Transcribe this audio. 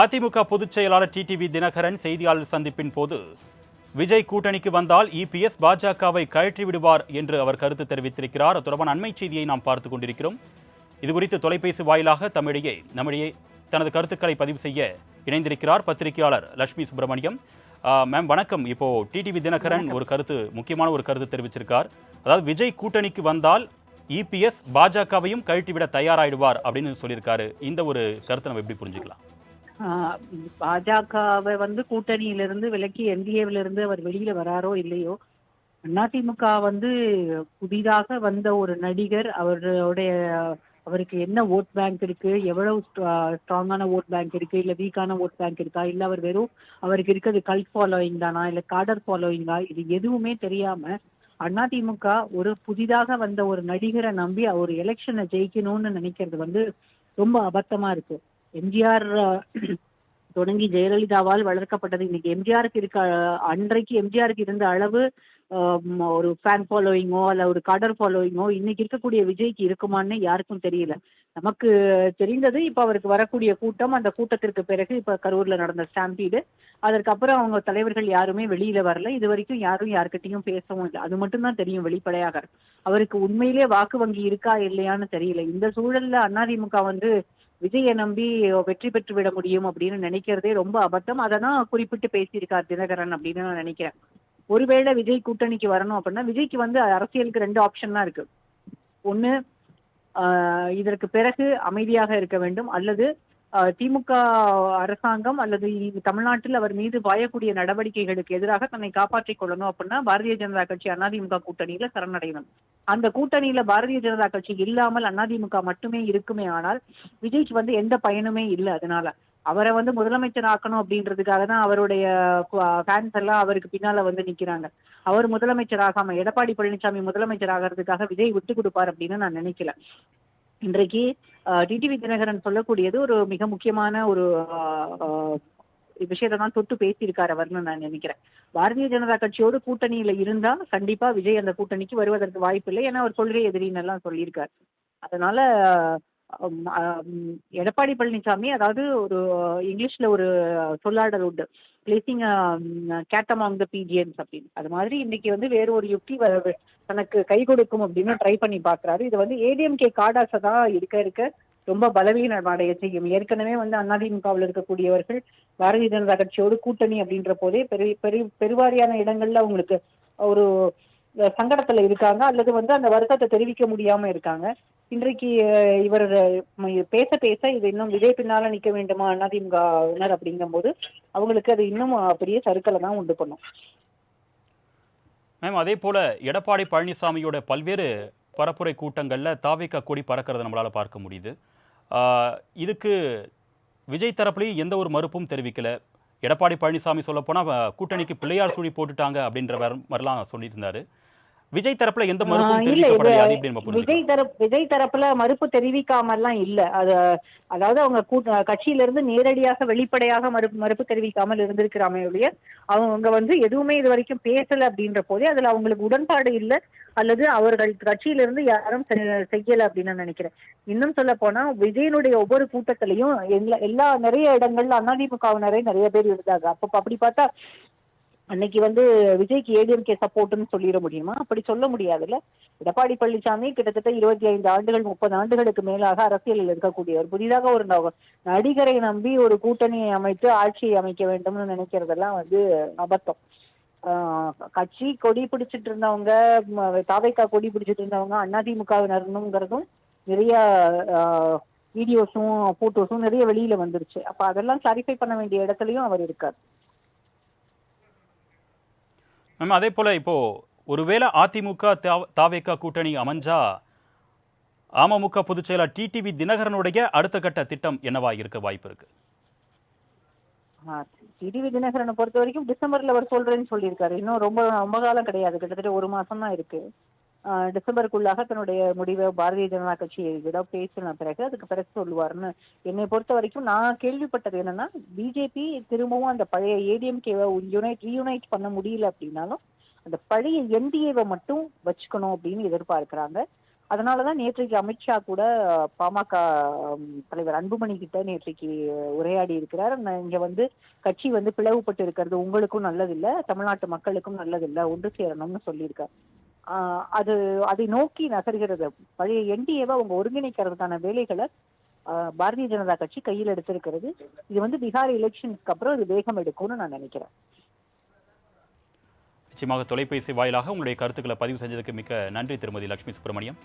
அதிமுக பொதுச் செயலாளர் டிடிவி தினகரன் செய்தியாளர் சந்திப்பின் போது விஜய் கூட்டணிக்கு வந்தால் இபிஎஸ் பாஜகவை கழற்றி விடுவார் என்று அவர் கருத்து தெரிவித்திருக்கிறார். அது தொடர்பான அண்மை செய்தியை நாம் பார்த்துக் கொண்டிருக்கிறோம். இதுகுறித்து தொலைபேசி வாயிலாக தமிழியே நம்மிடையே தனது கருத்துக்களை பதிவு செய்ய இணைந்திருக்கிறார் பத்திரிகையாளர் லட்சுமி சுப்பிரமணியம். மேம் வணக்கம். இப்போ டிடிவி தினகரன் ஒரு கருத்து முக்கியமான ஒரு கருத்து தெரிவிச்சிருக்கார். அதாவது விஜய் கூட்டணிக்கு வந்தால் இபிஎஸ் பாஜகவையும் கழட்டிவிட தயாராயிடுவார் அப்படின்னு சொல்லியிருக்காரு. இந்த ஒரு கருத்தை நம்ம எப்படி புரிஞ்சுக்கலாம்? பாஜகவை வந்து கூட்டணியிலிருந்து விலக்கி என்டிஏவிலிருந்து அவர் வெளியில வராரோ இல்லையோ அதிமுக வந்து புதிதாக வந்த ஒரு நடிகர் அவருடைய அவருக்கு என்ன ஓட் பேங்க் இருக்கு எவ்வளவு ஸ்ட்ராங்கான ஓட் பேங்க் இருக்கு இல்ல வீக்கான ஓட் பேங்க் இருக்கா இல்ல அவர் வெறும் அவருக்கு இருக்கிறது கல்ட் ஃபாலோயிங் தானா இல்ல காடர் ஃபாலோயிங்கா இது எதுவுமே தெரியாம அதிமுக ஒரு புதிதாக வந்த ஒரு நடிகரை நம்பி அவர் எலெக்ஷனை ஜெயிக்கணும்னு நினைக்கிறது வந்து ரொம்ப அபத்தமா இருக்கு. எம்ஜிஆர் தொடங்கி ஜெயலலிதாவால் வளர்க்கப்பட்டது. இன்னைக்கு எம்ஜிஆருக்கு இருக்க அன்றைக்கு எம்ஜிஆருக்கு இருந்த அளவு ஒரு ஃபேன் ஃபாலோயிங்கோ அல்ல ஒரு கடர் ஃபாலோயிங்கோ இன்னைக்கு இருக்கக்கூடிய விஜய்க்கு இருக்குமான்னு யாருக்கும் தெரியல. நமக்கு தெரிந்தது இப்ப அவருக்கு வரக்கூடிய கூட்டம் அந்த கூட்டத்திற்கு பிறகு இப்ப கரூர்ல நடந்த ஸ்டாம்பீடு அதற்கப்புறம் அவங்க தலைவர்கள் யாருமே வெளியில வரல. இது வரைக்கும் யாரும் யாருக்கிட்டையும் பேசவும் இல்லை. அது மட்டும்தான் தெரியும் வெளிப்படையாக. அவருக்கு உண்மையிலே வாக்கு வங்கி இருக்கா இல்லையான்னு தெரியல. இந்த சூழல்ல அதிமுக வந்து விஜயை நம்பி வெற்றி பெற்று விட முடியும் அப்படின்னு நினைக்கிறதே ரொம்ப அபத்தம். அதை தான் குறிப்பிட்டு பேசியிருக்கார் தினகரன் அப்படின்னு நான் நினைக்கிறேன். ஒருவேளை விஜய் கூட்டணிக்கு வரணும் அப்படின்னா விஜய்க்கு வந்து அரசியலுக்கு ரெண்டு ஆப்ஷன் தான் இருக்கு. ஒண்ணு ஆஹ் இதற்கு பிறகு அமைதியாக இருக்க வேண்டும். அல்லது ஆஹ் திமுக அரசாங்கம் அல்லது தமிழ்நாட்டில் அவர் மீது பாயக்கூடிய நடவடிக்கைகளுக்கு எதிராக தன்னை காப்பாற்றிக் கொள்ளணும் அப்படின்னா பாரதிய ஜனதா கட்சி அதிமுக கூட்டணியில சரணடையணும். அந்த கூட்டணியில பாரதிய ஜனதா கட்சி இல்லாமல் அதிமுக மட்டுமே இருக்குமே ஆனால் விஜய்க்கு வந்து எந்த பயனுமே இல்லை அதனால. அவரை வந்து முதலமைச்சர் ஆக்கணும் அப்படின்றதுக்காக தான் அவருடைய ஃபேன்ஸ் எல்லாம் அவருக்கு பின்னால வந்து நிக்கிறாங்க. அவர் முதலமைச்சர் ஆகாம எடப்பாடி பழனிசாமி முதலமைச்சர் ஆகிறதுக்காக விஜய் விட்டு கொடுப்பார் அப்படின்னு நான் நினைக்கல. இன்றைக்கு டிடிவி தினகரன் சொல்லக்கூடியது ஒரு மிக முக்கியமான ஒரு விஷயத்தை தான் தொட்டு பேசியிருக்காரு அவர்னு நான் நினைக்கிறேன். பாரதிய ஜனதா கட்சியோடு கூட்டணியில இருந்தா கண்டிப்பா விஜய் அந்த கூட்டணிக்கு வருவதற்கு வாய்ப்பு இல்லை ஏன்னா அவர் கொள்கை எதிரின்னு எல்லாம் சொல்லியிருக்காரு. அதனால எடப்பாடி பழனிசாமி அதாவது ஒரு இங்கிலீஷ்ல ஒரு சொல்லாடல் உண்டு. Placing cat among the pigeons அப்படின்னு. அது மாதிரி இன்னைக்கு வந்து வேற ஒரு யுக்தி தனக்கு கை கொடுக்கும் அப்படின்னு ட்ரை பண்ணி பாக்குறாரு இது வந்து ஏடிஎம்கே காடாசை தான் இருக்க இருக்க ரொம்ப பலவீனம் அடைய செய்யும். ஏற்கனவே வந்து அதிமுகவில் இருக்கக்கூடியவர்கள் பாரதிய ஜனதா கட்சியோடு கூட்டணி அப்படின்ற போதே பெரு பெரு பெருவாரியான இடங்கள்ல அவங்களுக்கு ஒரு சங்கடத்துல இருக்காங்க. அல்லது வந்து அந்த வருத்தத்தை தெரிவிக்க முடியாம இருக்காங்க. இன்றைக்கு இவர் பேச பேச இது இன்னும் விஜய் பின்னால நிக்க வேண்டுமா? அதிமுகவினர் அப்படிங்கும்போது அவங்களுக்கு அது இன்னும் பெரிய சருக்களை தான் உண்டு பண்ணும். மேம் அதே போல எடப்பாடி பழனிசாமியோட பல்வேறு பரப்புரை கூட்டங்களில் தாவிக்க கொடி பறக்கிறத நம்மளால் பார்க்க முடியுது. இதுக்கு விஜய் தரப்புலையும் எந்த ஒரு மறுப்பும் தெரிவிக்கலை. எடப்பாடி பழனிசாமி சொல்லப்போனால் கூட்டணிக்கு பிள்ளையார் சுழி போட்டுட்டாங்க அப்படின்ற மாதிரிலாம் சொல்லியிருந்தார் விஜய் தரப்புல எந்த புரிஞ்சுக்கலாம்? விஜய் தரப்பு விஜய் தரப்புல மறுப்பு தெரிவிக்காமல்லாம் இல்ல. அது அதாவது அவங்க கட்சியில இருந்து நேரடியாக வெளிப்படையாக மறுப்பு மறுப்பு தெரிவிக்காமல் இருந்திருக்கிறாமே ஒழிய அவங்க வந்து எதுவுமே இது வரைக்கும் பேசல அப்படின்ற போதே அதுல அவங்களுக்கு உடன்பாடு இல்ல அல்லது அவர்கள் கட்சியில இருந்து யாரும் செய்யல அப்படின்னு நான் நினைக்கிறேன். இன்னும் சொல்ல போனா விஜயனுடைய ஒவ்வொரு கூட்டத்திலையும் எல்லா எல்லா நிறைய இடங்கள்ல அதிமுகவினரே நிறைய பேர் இருந்தாங்க. அப்ப அப்படி பார்த்தா அன்னைக்கு வந்து விஜய்க்கு ஏடிஎம்கே சப்போர்ட்னு சொல்லிட முடியுமா? அப்படி சொல்ல முடியாதுல்ல. எடப்பாடி பழனிசாமி கிட்டத்தட்ட இருபத்தி ஐந்து ஆண்டுகள் முப்பது ஆண்டுகளுக்கு மேலாக அரசியலில் இருக்கக்கூடியவர். புதிதாக ஒரு நடிகரை நம்பி ஒரு கூட்டணியை அமைத்து ஆட்சியை அமைக்க வேண்டும்னு நினைக்கிறதெல்லாம் வந்து அபத்தம். ஆஹ் கட்சி கொடி பிடிச்சிட்டு இருந்தவங்க தாவைக்கா கொடி பிடிச்சிட்டு இருந்தவங்க அதிமுகவினருங்கிறதும் நிறைய வீடியோஸும் போட்டோஸும் நிறைய வெளியில வந்துருச்சு. அப்ப அதெல்லாம் கிளாரிஃபை பண்ண வேண்டிய இடத்துலயும் அவர் இருக்கார். மேம் அதே போல இப்போ ஒருவேளை அதிமுக தா- தாவேக்கா கூட்டணி அமைஞ்சா அமமுக பொதுச் செயலர் டிடிவி தினகரனுடைய அடுத்த கட்ட திட்டம் என்னவா இருக்க வாய்ப்பு இருக்கு? டிடிவி தினகரனை பொறுத்த வரைக்கும் டிசம்பர்ல அவர் சொல்றேன்னு சொல்லியிருக்காரு. இன்னும் ரொம்ப ரொம்ப காலம் கிடையாது. கிட்டத்தட்ட ஒரு மாசம் தான் இருக்கு. டிசம்பருக்குள்ளாக தன்னுடைய முடிவை பாரதிய ஜனதா கட்சி ஏதாவது பேசின பிறகு அதுக்கு பிறகு சொல்லுவார்னு என்னை பொறுத்த வரைக்கும் நான் கேள்விப்பட்டது என்னன்னா பிஜேபி திரும்பவும் அந்த பழைய ஏடிஎம்கேவை யுனைட் ரீயுனைட் பண்ண முடியல அப்படின்னாலும் அந்த பழைய என்டிஏவை மட்டும் வச்சுக்கணும் அப்படின்னு எதிர்பார்க்கிறாங்க. அதனாலதான் நேற்றைக்கு அமித்ஷா கூட பாமக தலைவர் அன்புமணி கிட்ட நேற்றைக்கு உரையாடி இருக்கிறார். நான் இங்க வந்து கட்சி வந்து பிளவுபட்டு இருக்கிறது உங்களுக்கும் நல்லதில்லை தமிழ்நாட்டு மக்களுக்கும் நல்லதில்லை ஒன்று சேரணும்னு சொல்லியிருக்காரு. அது அதை நோக்கி நகர்கிறது. பழைய என்டிஏவை அவங்க ஒருங்கிணைக்கிறதுக்கான வேலைகளை ஆஹ் பாரதிய ஜனதா கட்சி கையில் எடுத்திருக்கிறது. இது வந்து பீகார் எலெக்ஷனுக்கு அப்புறம் இது வேகம் எடுக்கும்னு நான் நினைக்கிறேன். நிச்சயமாக தொலைபேசி வாயிலாக உங்களுடைய கருத்துக்களை பதிவு செஞ்சதுக்கு மிக்க நன்றி திருமதி லட்சுமி சுப்பிரமணியம்.